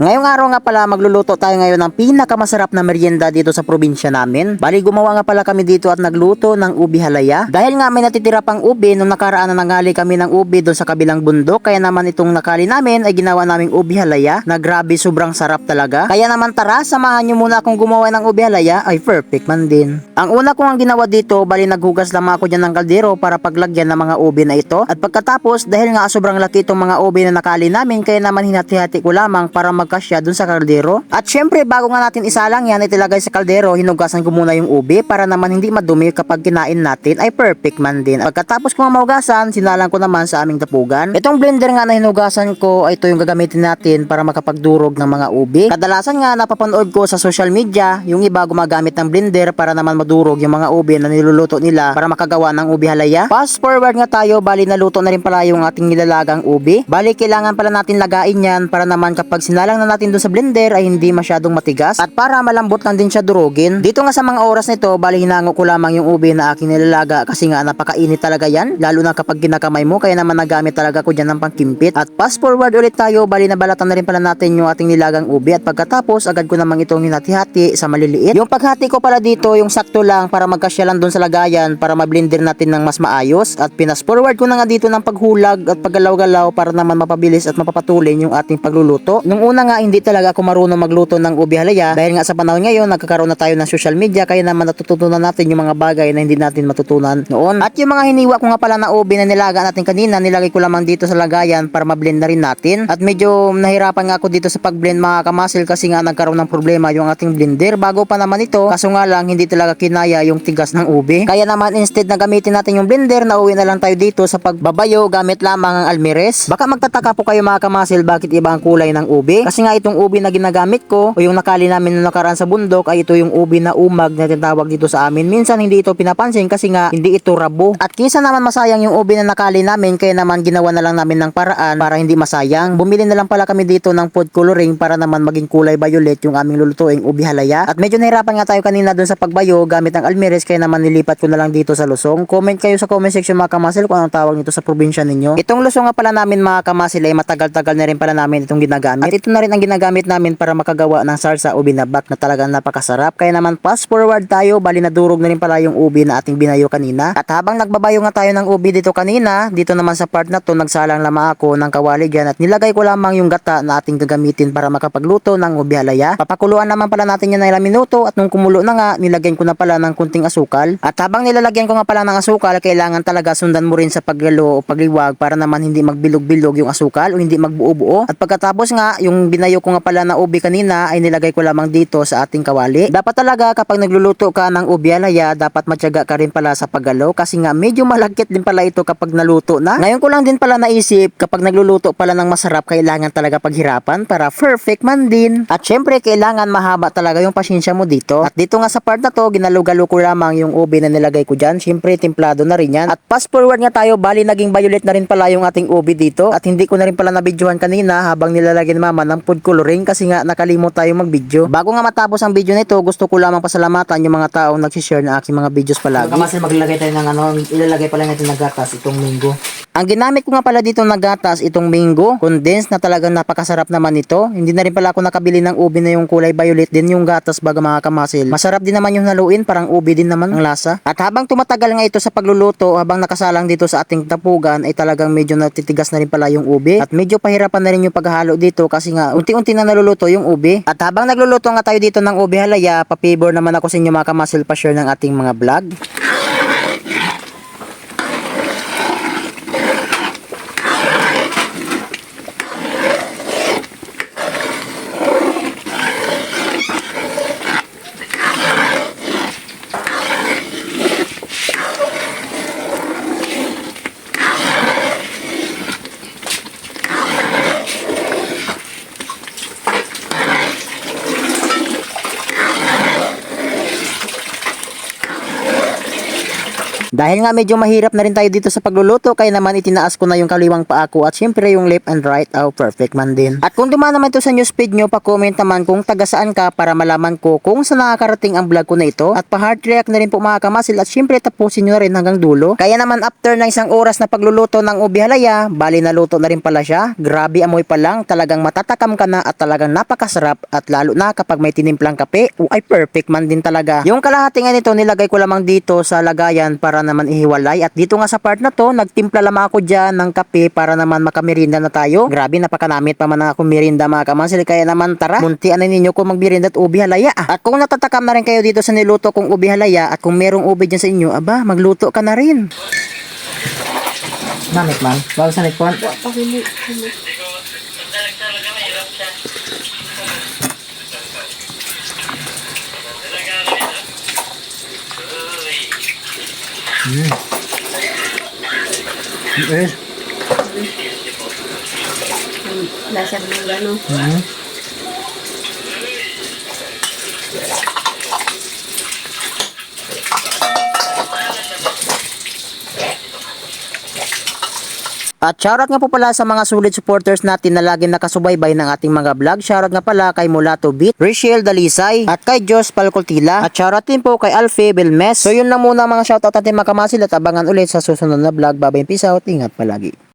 Ngayong araw nga pala magluluto tayo ngayon ng pinakamasarap na merienda dito sa probinsya namin. Bali gumawa nga pala kami dito at nagluto ng ubi halaya. Dahil nga may natitira pang ubi nung nakaraan na nangali kami ng ubi doon sa kabilang bundok. Kaya naman itong nakali namin ay ginawa naming ubi halaya na grabe sobrang sarap talaga. Kaya naman tara samahan nyo muna akong gumawa ng ubi halaya ay perfect man din. Ang una ko ang ginawa dito bali naghugas lamang ako dyan ng kaldero para paglagyan ng mga ubi na ito. At pagkatapos dahil nga sobrang laki itong mga ubi na nakali namin kaya naman hinati-hati ko lamang para magkasya dun sa kaldero. At syempre bago nga natin isalang yan itilagay sa kaldero, hinugasan ko muna yung ubi para naman hindi madumi kapag kinain natin ay perfect man din. Pagkatapos ko nga mahugasan, sinalang ko naman sa aming tapugan. Itong blender nga na hinugasan ko ay ito yung gagamitin natin para makapagdurog ng mga ubi. Kadalasan nga napapanood ko sa social media, yung iba gumagamit ng blender para naman madurog yung mga ubi na niluluto nila para makagawa ng ubi halaya. Fast forward nga tayo, bali naluto na rin pala yung ating nilalagang ubi. Bali kailangan pala natin lagain yan para naman kapag sinalang na natin doon sa blender ay hindi masyadong matigas at para malambot lang din siya durugin. Dito nga sa mga oras nito, bali hinango ko lamang yung ubi na aking nilalaga kasi nga napakainit talaga yan, lalo na kapag ginakamay mo kaya naman nagamit talaga ko dyan ng pangkimpit. At fast forward ulit tayo, bali nabalatan na rin pala natin yung ating nilagang ubi at pagkatapos agad ko namang itong hinati-hati sa maliliit. Yung paghati ko pala dito, yung sakto lang para magkasya lang doon sa lagayan para mablender natin ng mas maayos at pinas forward ko na nga dito ng paghulag at paggalaw-galaw para naman mapabilis at mapapatulin yung ating pagluluto. Nung una nga hindi talaga ako marunong magluto ng ubi halaya dahil nga sa panahon ngayon nagkakaroon na tayo ng social media kaya naman natututunan natin yung mga bagay na hindi natin matutunan noon. At yung mga hiniwa ko nga pala na ubi na nilaga natin kanina nilagay ko lamang dito sa lagayan para mablend na rin natin. At medyo nahirapan nga ako dito sa pagblend mga kamasil kasi nga nagkaroon ng problema yung ating blender bago pa naman ito kaso nga lang hindi talaga kinaya yung tigas ng ubi. Kaya naman instead na gamitin natin yung blender na uwi na lang tayo dito sa pagbabayo gamit lamang ang almires. Baka magtataka po kayo mga kamasil bakit iba ang kulay ng ubi. Kasi nga itong ubi na ginagamit ko o yung nakali namin na nakaraan sa bundok ay ito yung ubi na umag na tinatawag dito sa amin. Minsan hindi ito pinapansin kasi nga hindi ito rabo. At kisa naman masayang yung ubi na nakali namin kaya naman ginawa na lang namin ng paraan para hindi masayang. Bumili na lang pala kami dito ng food coloring para naman maging kulay violet yung aming lulutuing ubi halaya. At medyo nahirapan nga tayo kanina dun sa pagbayo gamit ang almires kaya naman nilipat ko na lang dito sa lusong. Comment kayo sa comment section mga kamasil kung anong tawag nito sa probinsya ninyo. Itong lusong nga pala namin mga kamasil ay matagal-tagal na rin pala namin itong ginagamit. At ito na rin ang ginagamit namin para makagawa ng sarsa o binabak na talagang napakasarap. Kaya naman fast forward tayo, bali nadurog na rin pala yung ubi na ating binayo kanina. At habang nagbabayo nga tayo ng ubi dito kanina, dito naman sa part na to nagsalang lamang ako ng kawali dyan at nilagay ko lamang yung gata na ating gagamitin para makapagluto ng ubi halaya. Papakuluan naman pala natin yan ng ilang minuto at nung kumulo na nga, nilagyan ko na pala ng kunting asukal. At habang nilalagyan ko nga pala ng asukal, kailangan talaga sundan mo rin sa paglalo o pagliwag para naman hindi magbilog-bilog yung asukal o hindi magbuo-buo. At pagkatapos nga, yung binayo ko nga pala na ubi kanina ay nilagay ko lamang dito sa ating kawali. Dapat talaga kapag nagluluto ka ng ubi alaya, dapat matyaga ka rin pala sa paggalo kasi nga medyo malagkit din pala ito kapag naluto na. Ngayon ko lang din pala naisip, kapag nagluluto pala ng masarap, kailangan talaga paghirapan para perfect man din. At syempre, kailangan mahaba talaga yung pasensya mo dito. At dito nga sa part na to, ginalugalo ko lamang yung ubi na nilagay ko dyan. Syempre, templado na rin yan. At fast forward nga tayo, bali naging violet na rin pala yung ating ubi dito. At hindi ko na rin pala nabidyohan kanina habang nilalagyan mama ng food coloring kasi nga nakalimot tayo mag-video. Bago nga matapos ang video nito, gusto ko lamang pasalamatan yung mga taong nag-share ng aking mga videos palagi. Mga maglalagay tayo ng ano, ilalagay pala natin ng gatas itong minggo. Ang ginamit ko nga pala dito na gatas itong mango, condensed na talagang napakasarap naman ito. Hindi na rin pala ako nakabili ng ubi na yung kulay violet din yung gatas baga mga kamasil. Masarap din naman yung haluin, parang ubi din naman ang lasa. At habang tumatagal nga ito sa pagluluto, habang nakasalang dito sa ating tapugan ay talagang medyo natitigas na rin pala yung ubi. At medyo pahirapan na rin yung paghalo dito kasi nga unti-unti na naluluto yung ubi. At habang nagluluto nga tayo dito ng ubi halaya, pa-favor naman ako sa inyo mga kamasil pa-share ng ating mga vlog. Dahil nga medyo mahirap na rin tayo dito sa pagluluto, kaya naman itinaas ko na yung kaliwang paa ko at syempre yung left and right, oh perfect man din. At kung dumaan naman to sa newsfeed nyo, pa-comment naman kung taga saan ka para malaman ko kung saan nakakarating ang vlog ko na ito. At pa-heart react na rin po mga kamasil at syempre tapusin nyo na rin hanggang dulo. Kaya naman after ng isang oras na pagluluto ng ubi halaya, bali na luto na rin pala siya. Grabe amoy pa lang, talagang matatakam ka na at talagang napakasarap at lalo na kapag may tinimplang kape, oh, ay perfect man din talaga. Yung kalahati nga nito nilagay ko lamang dito sa lagayan para naman ihiwalay at dito nga sa part na to, nagtimpla lamang ako dyan ng kape para naman makamirinda na tayo. Grabe napakanamit pa man ako mirinda mga kamasil kaya naman tara, muntian na ninyo kung magmirinda at ubi halaya. ah. At kung natatakam na rin kayo dito sa niluto kong ubi halaya at kung merong ubi dyan sa inyo, aba magluto ka na rin. Namit man, bago sa nagpon. Pakimit. Eh, Lasag ng gano'n. At shoutout nga po pala sa mga solid supporters natin na laging nakasubaybay ng ating mga vlog. Shoutout nga pala kay Mulato Beat, Richelle Dalisay, at kay Jos Palcoltila. At shoutout din po kay Alfe Belmes. So yun lang muna mga shoutout natin mga kamasil at abangan ulit sa susunod na vlog. Babay peace out, ingat palagi.